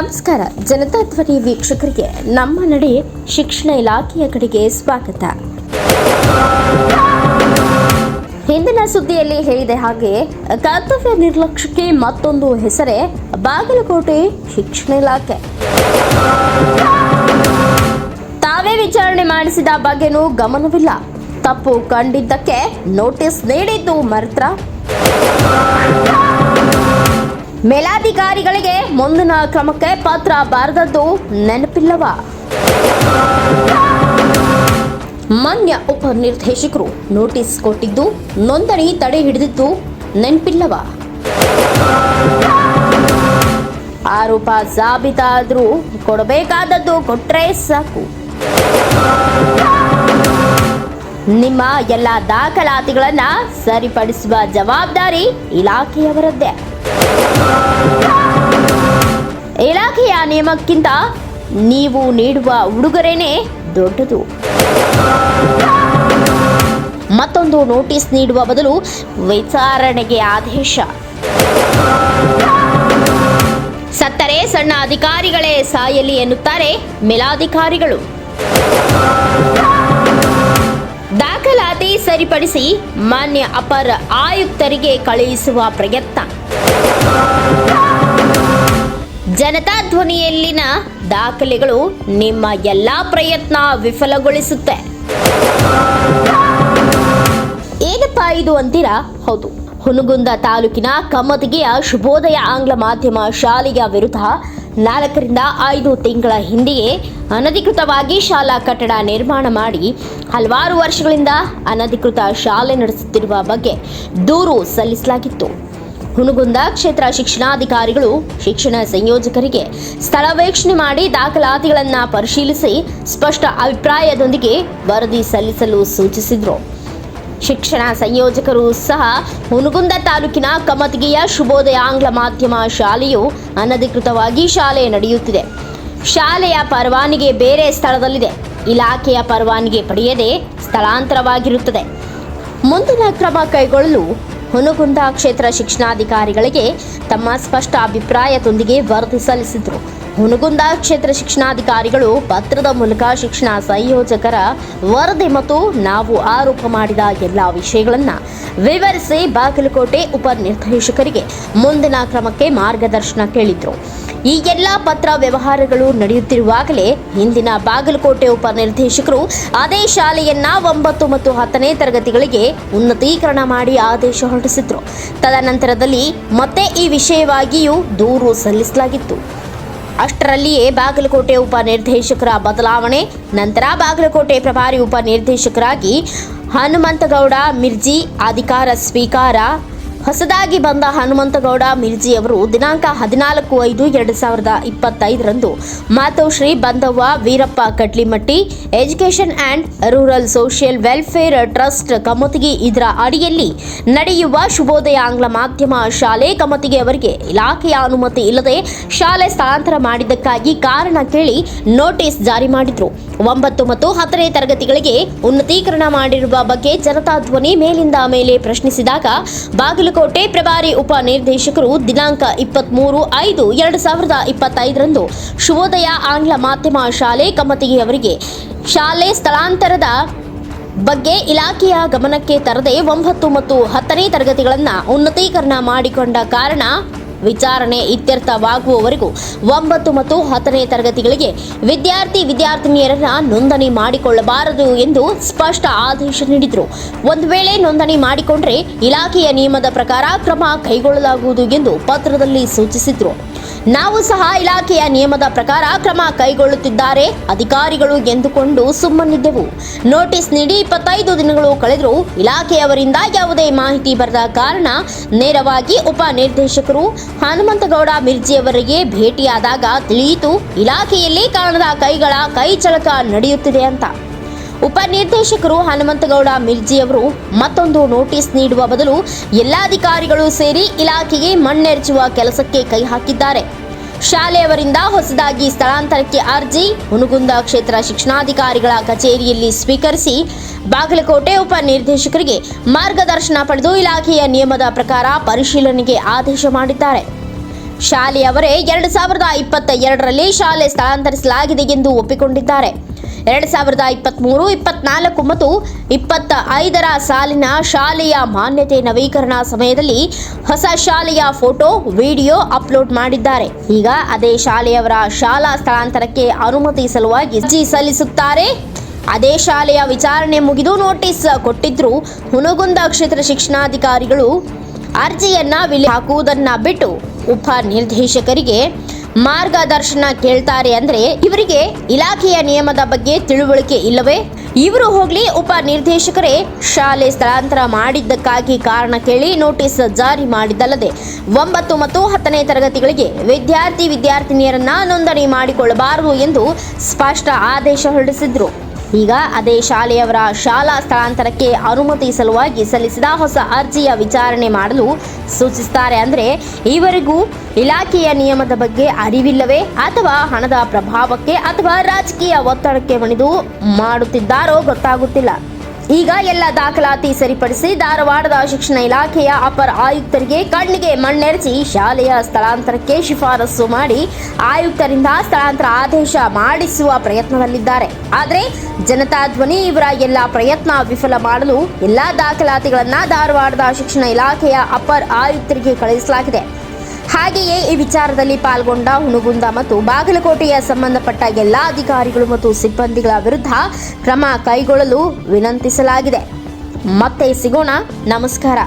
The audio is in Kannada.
ನಮಸ್ಕಾರ. ಜನತಾ ಧ್ವನಿ ವೀಕ್ಷಕರಿಗೆ ನಮ್ಮ ನಡೆ ಶಿಕ್ಷಣ ಇಲಾಖೆಯ ಕಡೆಗೆ ಸ್ವಾಗತ. ಹಿಂದಿನ ಸುದ್ದಿಯಲ್ಲಿ ಹೇಳಿದೆ ಹಾಗೆ, ಕರ್ತವ್ಯ ನಿರ್ಲಕ್ಷ್ಯಕ್ಕೆ ಮತ್ತೊಂದು ಹೆಸರೇ ಬಾಗಲಕೋಟೆ ಶಿಕ್ಷಣ ಇಲಾಖೆ. ತಾವೇ ವಿಚಾರಣೆ ಮಾಡಿಸಿದ ಬಗ್ಗೆನೂ ಗಮನವಿಲ್ಲ. ತಪ್ಪು ಕಂಡಿದ್ದಕ್ಕೆ ನೋಟಿಸ್ ನೀಡಿದ್ದು ಮರ್ತ್ರ ಮೇಲಾಧಿಕಾರಿಗಳಿಗೆ ಮುಂದಿನ ಕ್ರಮಕ್ಕೆ ಪತ್ರ ಬಾರದದ್ದು ನೆನಪಿಲ್ಲವ. ಮಾನ್ಯ ಉಪನಿರ್ದೇಶಕರು ನೋಟಿಸ್ ಕೊಟ್ಟಿದ್ದು, ನೋಂದಣಿ ತಡೆ ಹಿಡಿದಿದ್ದು ನೆನಪಿಲ್ಲವ. ಆರೋಪ ಸಾಬೀತಾದ್ರೂ ಕೊಡಬೇಕಾದದ್ದು ಕೊಟ್ರೆ ಸಾಕು. ನಿಮ್ಮ ಎಲ್ಲ ದಾಖಲಾತಿಗಳನ್ನ ಸರಿಪಡಿಸುವ ಜವಾಬ್ದಾರಿ ಇಲಾಖೆಯವರದ್ದೇ. ಇಲಾಖೆಯ ನಿಯಮಕ್ಕಿಂತ ನೀವು ನೀಡುವ ಉಡುಗೊರೆನೇ ದೊಡ್ಡದು. ಮತ್ತೊಂದು ನೋಟಿಸ್ ನೀಡುವ ಬದಲು ವಿಚಾರಣೆಗೆ ಆದೇಶ. ಸತ್ತರೆ ಸಣ್ಣ ಅಧಿಕಾರಿಗಳೇ ಸಾಯಲಿ ಎನ್ನುತ್ತಾರೆ ಮೇಲಾಧಿಕಾರಿಗಳು. ಸರಿಪಡಿಸಿ ಮಾನ್ಯ ಅಪರ ಆಯುಕ್ತರಿಗೆ ಕಳುಹಿಸುವ ಪ್ರಯತ್ನ. ಜನತಾ ಧ್ವನಿಯಲ್ಲಿನ ದಾಖಲೆಗಳು ನಿಮ್ಮ ಎಲ್ಲಾ ಪ್ರಯತ್ನ ವಿಫಲಗೊಳಿಸುತ್ತೆ. ಏನಪ್ಪಾ ಇದು ಅಂತೀರಾ? ಹೌದು ಹುನಗುಂದ ತಾಲೂಕಿನ ಕಮ್ಮತಿಗೆಯ ಶುಭೋದಯ ಆಂಗ್ಲ ಮಾಧ್ಯಮ ಶಾಲೆಯ ವಿರುದ್ಧ ನಾಲ್ಕರಿಂದ ಐದು ತಿಂಗಳ ಹಿಂದೆಯೇ ಅನಧಿಕೃತವಾಗಿ ಶಾಲಾ ಕಟ್ಟಡ ನಿರ್ಮಾಣ ಮಾಡಿ ಹಲವಾರು ವರ್ಷಗಳಿಂದ ಅನಧಿಕೃತ ಶಾಲೆ ನಡೆಸುತ್ತಿರುವ ಬಗ್ಗೆ ದೂರು ಸಲ್ಲಿಸಲಾಗಿತ್ತು. ಹುನಗುಂದ ಕ್ಷೇತ್ರ ಶಿಕ್ಷಣಾಧಿಕಾರಿಗಳು, ಶಿಕ್ಷಣ ಸಂಯೋಜಕರಿಗೆ ಸ್ಥಳ ವೀಕ್ಷಣೆ ಮಾಡಿ ದಾಖಲಾತಿಗಳನ್ನು ಪರಿಶೀಲಿಸಿ ಸ್ಪಷ್ಟ ಅಭಿಪ್ರಾಯದೊಂದಿಗೆ ವರದಿ ಸಲ್ಲಿಸಲು ಸೂಚಿಸಿದರು. ಶಿಕ್ಷಣ ಸಂಯೋಜಕರು ಸಹ ಹುನಗುಂದ ತಾಲೂಕಿನ ಕಮತಿಗೆಯ ಶುಭೋದಯ ಆಂಗ್ಲ ಮಾಧ್ಯಮ ಶಾಲೆಯು ಅನಧಿಕೃತವಾಗಿ ಶಾಲೆ ನಡೆಯುತ್ತಿದೆ. ಶಾಲೆಯ ಪರವಾನಿಗೆ ಬೇರೆ ಸ್ಥಳದಲ್ಲಿದೆ. ಇಲಾಖೆಯ ಪರವಾನಿಗೆ ಪಡೆಯದೆ ಸ್ಥಳಾಂತರವಾಗಿರುತ್ತದೆ. ಮುಂದಿನ ಕ್ರಮ ಕೈಗೊಳ್ಳಲು ಹುನಗುಂದ ಕ್ಷೇತ್ರ ಶಿಕ್ಷಣಾಧಿಕಾರಿಗಳಿಗೆ ತಮ್ಮ ಸ್ಪಷ್ಟ ಅಭಿಪ್ರಾಯದೊಂದಿಗೆ ವರದಿ ಸಲ್ಲಿಸಿದರು. ಹುನಗುಂದ ಕ್ಷೇತ್ರ ಶಿಕ್ಷಣಾಧಿಕಾರಿಗಳು ಪತ್ರದ ಮೂಲಕ ಶಿಕ್ಷಣ ಸಂಯೋಜಕರ ವರದಿ ಮತ್ತು ನಾವು ಆರೋಪ ಮಾಡಿದ ಎಲ್ಲ ವಿಷಯಗಳನ್ನು ವಿವರಿಸಿ ಬಾಗಲಕೋಟೆ ಉಪನಿರ್ದೇಶಕರಿಗೆ ಮುಂದಿನ ಕ್ರಮಕ್ಕೆ ಮಾರ್ಗದರ್ಶನ ಕೇಳಿದ್ರು. ಈ ಎಲ್ಲ ಪತ್ರ ವ್ಯವಹಾರಗಳು ನಡೆಯುತ್ತಿರುವಾಗಲೇ ಹಿಂದಿನ ಬಾಗಲಕೋಟೆ ಉಪನಿರ್ದೇಶಕರು ಅದೇ ಶಾಲೆಯನ್ನ ಒಂಬತ್ತು ಮತ್ತು ಹತ್ತನೇ ತರಗತಿಗಳಿಗೆ ಉನ್ನತೀಕರಣ ಮಾಡಿ ಆದೇಶ ಹೊರಡಿಸಿದ್ರು. ತದನಂತರದಲ್ಲಿ ಮತ್ತೆ ಈ ವಿಷಯವಾಗಿಯೂ ದೂರು ಸಲ್ಲಿಸಲಾಗಿತ್ತು. ಅಷ್ಟರಲ್ಲಿಯೇ ಬಾಗಲಕೋಟೆ ಉಪನಿರ್ದೇಶಕರ ಬದಲಾವಣೆ, ನಂತರ ಬಾಗಲಕೋಟೆ ಪ್ರಭಾರಿ ಉಪನಿರ್ದೇಶಕರಾಗಿ ಹನುಮಂತಗೌಡ, ಮಿರ್ಜಿ, ಅಧಿಕಾರ ಸ್ವೀಕಾರ ಹೊಸದಾಗಿ ಬಂದ ಹನುಮಂತಗೌಡ, ಮಿರ್ಜಿ ಅವರು ದಿನಾಂಕ ಹದಿನಾಲ್ಕು ಐದು ಎರಡು ಸಾವಿರದ ಇಪ್ಪತ್ತೈದರಂದು Matoshri Bandavva Veerappa Katlimatti education and rural social welfare trust ಕಮತಿಗೆ ಇದರ ಅಡಿಯಲ್ಲಿ ನಡೆಯುವ ಶುಭೋದಯ ಆಂಗ್ಲ ಮಾಧ್ಯಮ ಶಾಲೆ ಕಮತಿಗೆ ಅವರಿಗೆ ಇಲಾಖೆಯ ಅನುಮತಿ ಇಲ್ಲದೆ ಶಾಲೆ ಸ್ಥಳಾಂತರ ಮಾಡಿದ್ದಕ್ಕಾಗಿ ಕಾರಣ ಕೇಳಿ ನೋಟಿಸ್ ಜಾರಿ ಮಾಡಿದರು. ಒಂಬತ್ತು ಮತ್ತು ಹತ್ತನೇ ತರಗತಿಗಳಿಗೆ ಉನ್ನತೀಕರಣ ಮಾಡಿರುವ ಬಗ್ಗೆ ಜನತಾ ಧ್ವನಿ ಮೇಲಿಂದ ಮೇಲೆ ಪ್ರಶ್ನಿಸಿದಾಗ ಬಾಗಲಕೋಟೆ ಪ್ರಭಾರಿ ಉಪ ನಿರ್ದೇಶಕರು ದಿನಾಂಕ ಇಪ್ಪತ್ಮೂರು ಐದು ಎರಡು ಸಾವಿರದ ಇಪ್ಪತ್ತೈದರಂದು ಶುಭೋದಯ ಆಂಗ್ಲ ಮಾಧ್ಯಮ ಶಾಲೆ ಕಮತಿಗೆ ಅವರಿಗೆ ಶಾಲೆ ಸ್ಥಳಾಂತರದ ಬಗ್ಗೆ ಇಲಾಖೆಯ ಗಮನಕ್ಕೆ ತರದೆ ಒಂಬತ್ತು ಮತ್ತು ಹತ್ತನೇ ತರಗತಿಗಳನ್ನು ಉನ್ನತೀಕರಣ ಮಾಡಿಕೊಂಡ ಕಾರಣ ವಿಚಾರಣೆ ಇತ್ಯರ್ಥವಾಗುವವರೆಗೂ ಒಂಬತ್ತು ಮತ್ತು ಹತ್ತನೇ ತರಗತಿಗಳಿಗೆ ವಿದ್ಯಾರ್ಥಿ ವಿದ್ಯಾರ್ಥಿನಿಯರನ್ನ ನೋಂದಣಿ ಮಾಡಿಕೊಳ್ಳಬಾರದು ಎಂದು ಸ್ಪಷ್ಟ ಆದೇಶ ನೀಡಿದರು. ಒಂದು ವೇಳೆ ನೋಂದಣಿ ಮಾಡಿಕೊಂಡ್ರೆ ಇಲಾಖೆಯ ನಿಯಮದ ಪ್ರಕಾರ ಕ್ರಮ ಕೈಗೊಳ್ಳಲಾಗುವುದು ಎಂದು ಪತ್ರದಲ್ಲಿ ಸೂಚಿಸಿದ್ರು. ನಾವು ಸಹ ಇಲಾಖೆಯ ನಿಯಮದ ಪ್ರಕಾರ ಕ್ರಮ ಕೈಗೊಳ್ಳುತ್ತಿದ್ದಾರೆ. ಅಧಿಕಾರಿಗಳು ಎಂದುಕೊಂಡು ಸುಮ್ಮನಿದ್ದೆವು. ನೋಟಿಸ್ ನೀಡಿ ಇಪ್ಪತ್ತೈದು ದಿನಗಳು ಕಳೆದರೂ ಇಲಾಖೆಯವರಿಂದ ಯಾವುದೇ ಮಾಹಿತಿ ಬರದ ಕಾರಣ ನೇರವಾಗಿ ಉಪ ನಿರ್ದೇಶಕರು ಹನುಮಂತಗೌಡ ಮಿರ್ಜಿಯವರಿಗೆ ಭೇಟಿಯಾದಾಗ ತಿಳಿಯಿತು, ಇಲಾಖೆಯಲ್ಲಿ ಕಾಣದ ಕೈಗಳ ಕೈ ಚಳಕ ನಡೆಯುತ್ತಿದೆ ಅಂತ. ಉಪನಿರ್ದೇಶಕರು ಹನುಮಂತಗೌಡ ಮಿರ್ಜಿಯವರು ಮತ್ತೊಂದು ನೋಟಿಸ್ ನೀಡುವ ಬದಲು ಎಲ್ಲ ಅಧಿಕಾರಿಗಳು ಸೇರಿ ಇಲಾಖೆಗೆ ಮಣ್ಣೆರಚುವ ಕೆಲಸಕ್ಕೆ ಕೈ ಹಾಕಿದ್ದಾರೆ. ಶಾಲೆಯವರಿಂದ ಹೊಸದಾಗಿ ಸ್ಥಳಾಂತರಕ್ಕೆ ಅರ್ಜಿ ಹುನಗುಂದ ಕ್ಷೇತ್ರ ಶಿಕ್ಷಣಾಧಿಕಾರಿಗಳ ಕಚೇರಿಯಲ್ಲಿ ಸ್ವೀಕರಿಸಿ ಬಾಗಲಕೋಟೆ ಉಪನಿರ್ದೇಶಕರಿಗೆ ಮಾರ್ಗದರ್ಶನ ಪಡೆದು ಇಲಾಖೆಯ ನಿಯಮದ ಪ್ರಕಾರ ಪರಿಶೀಲನೆಗೆ ಆದೇಶ ಮಾಡಿದ್ದಾರೆ. ಶಾಲೆಯವರೇ ಎರಡು ಸಾವಿರದ ಇಪ್ಪತ್ತ ಎರಡರಲ್ಲಿ ಶಾಲೆ ಸ್ಥಳಾಂತರಿಸಲಾಗಿದೆ ಎಂದು ಒಪ್ಪಿಕೊಂಡಿದ್ದಾರೆ. ಎರಡು ಸಾವಿರದ ಇಪ್ಪತ್ತ್ಮೂರು ಇಪ್ಪತ್ನಾಲ್ಕು ಮತ್ತು ಇಪ್ಪತ್ತ ಐದರ ಸಾಲಿನ ಶಾಲೆಯ ಮಾನ್ಯತೆ ನವೀಕರಣ ಸಮಯದಲ್ಲಿ ಹೊಸ ಶಾಲೆಯ ಫೋಟೋ, ವಿಡಿಯೋ ಅಪ್ಲೋಡ್ ಮಾಡಿದ್ದಾರೆ. ಈಗ ಅದೇ ಶಾಲೆಯವರ ಶಾಲಾ ಸ್ಥಳಾಂತರಕ್ಕೆ ಅನುಮತಿ ಸಲುವಾಗಿ ಅರ್ಜಿ ಸಲ್ಲಿಸುತ್ತಾರೆ. ಅದೇ ಶಾಲೆಯ ವಿಚಾರಣೆ ಮುಗಿದು ನೋಟಿಸ್ ಕೊಟ್ಟಿದ್ರು ಹುನಗುಂದ ಕ್ಷೇತ್ರ ಶಿಕ್ಷಣಾಧಿಕಾರಿಗಳು ಅರ್ಜಿಯನ್ನ ವಿಲೆ ಹಾಕುವುದನ್ನ ಬಿಟ್ಟು ಉಪ ನಿರ್ದೇಶಕರಿಗೆ ಮಾರ್ಗದರ್ಶನ ಕೇಳ್ತಾರೆ ಅಂದ್ರೆ ಇವರಿಗೆ ಇಲಾಖೆಯ ನಿಯಮದ ಬಗ್ಗೆ ತಿಳುವಳಿಕೆ ಇಲ್ಲವೇ? ಇವರು ಹೋಗ್ಲಿ ಉಪ ನಿರ್ದೇಶಕರೇ ಶಾಲೆ ಸ್ಥಳಾಂತರ ಮಾಡಿದ್ದಕ್ಕಾಗಿ ಕಾರಣ ಕೇಳಿ ನೋಟಿಸ್ ಜಾರಿ ಮಾಡಿದ್ದಲ್ಲದೆ, ಒಂಬತ್ತು ಮತ್ತು ಹತ್ತನೇ ತರಗತಿಗಳಿಗೆ ವಿದ್ಯಾರ್ಥಿ ವಿದ್ಯಾರ್ಥಿನಿಯರನ್ನ ನೋಂದಣಿ ಮಾಡಿಕೊಳ್ಳಬಾರದು ಎಂದು ಸ್ಪಷ್ಟ ಆದೇಶ ಹೊರಡಿಸಿದ್ರು. ಈಗ ಅದೇ ಶಾಲೆಯವರ ಶಾಲಾ ಸ್ಥಳಾಂತರಕ್ಕೆ ಅನುಮತಿ ಸಲುವಾಗಿ ಸಲ್ಲಿಸಿದ ಹೊಸ ಅರ್ಜಿಯ ವಿಚಾರಣೆ ಮಾಡಲು ಸೂಚಿಸುತ್ತಾರೆ ಅಂದರೆ, ಈವರೆಗೂ ಇಲಾಖೆಯ ನಿಯಮದ ಬಗ್ಗೆ ಅರಿವಿಲ್ಲವೇ ಅಥವಾ ಹಣದ ಪ್ರಭಾವಕ್ಕೆ ಅಥವಾ ರಾಜಕೀಯ ಒತ್ತಡಕ್ಕೆ ಮಣಿದು ಮಾಡುತ್ತಿದ್ದಾರೋ ಗೊತ್ತಾಗುತ್ತಿಲ್ಲ. ಈಗ ಎಲ್ಲ ದಾಖಲಾತಿ ಸರಿಪಡಿಸಿ ಧಾರವಾಡದ ಶಿಕ್ಷಣ ಇಲಾಖೆಯ ಅಪರ ಆಯುಕ್ತರಿಗೆ ಕಣ್ಣಿಗೆ ಮಣ್ಣೆರಚಿ ಶಾಲೆಯ ಸ್ಥಳಾಂತರಕ್ಕೆ ಶಿಫಾರಸು ಮಾಡಿ ಆಯುಕ್ತರಿಂದ ಸ್ಥಳಾಂತರ ಆದೇಶ ಮಾಡಿಸುವ ಪ್ರಯತ್ನದಲ್ಲಿದ್ದಾರೆ. ಆದರೆ ಜನತಾ ಧ್ವನಿ ಇವರ ಎಲ್ಲ ಪ್ರಯತ್ನ ವಿಫಲ ಮಾಡಲು ಎಲ್ಲ ದಾಖಲಾತಿಗಳನ್ನು ಧಾರವಾಡದ ಶಿಕ್ಷಣ ಇಲಾಖೆಯ ಅಪರ ಆಯುಕ್ತರಿಗೆ ಕಳುಹಿಸಲಾಗಿದೆ. ಹಾಗೆಯೇ ಈ ವಿಚಾರದಲ್ಲಿ ಪಾಲ್ಗೊಂಡ ಹುಣಗುಂದ ಮತ್ತು ಬಾಗಲಕೋಟೆಯ ಸಂಬಂಧಪಟ್ಟ ಎಲ್ಲ ಅಧಿಕಾರಿಗಳು ಮತ್ತು ಸಿಬ್ಬಂದಿಗಳ ವಿರುದ್ಧ ಕ್ರಮ ಕೈಗೊಳ್ಳಲು ವಿನಂತಿಸಲಾಗಿದೆ. ಮತ್ತೆ ಸಿಗೋಣ. ನಮಸ್ಕಾರ.